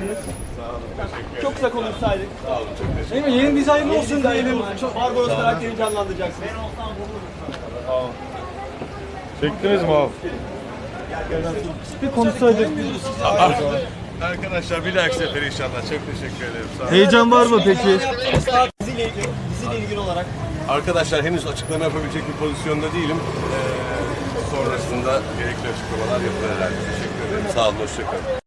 başındasınız. Çok kısa konuşsaydık. Değil mi? Yeni dizaynlı olsun diyelim. Çok Barbaros karakterini canlandıracaksınız. Çektiniz mi abi? Bir konuşsaydık. Arkadaşlar bir dahaki sefer inşallah. Çok teşekkür ederim. Sağ olun. Heyecan var mı peki? Diziyle ilgili, diziyle ilgili olarak. Arkadaşlar henüz açıklama yapabilecek bir pozisyonda değilim. Ee, sonrasında gerekli açıklamalar yapılır herhalde. Teşekkür ederim. Sağ olun. Hoşçakalın.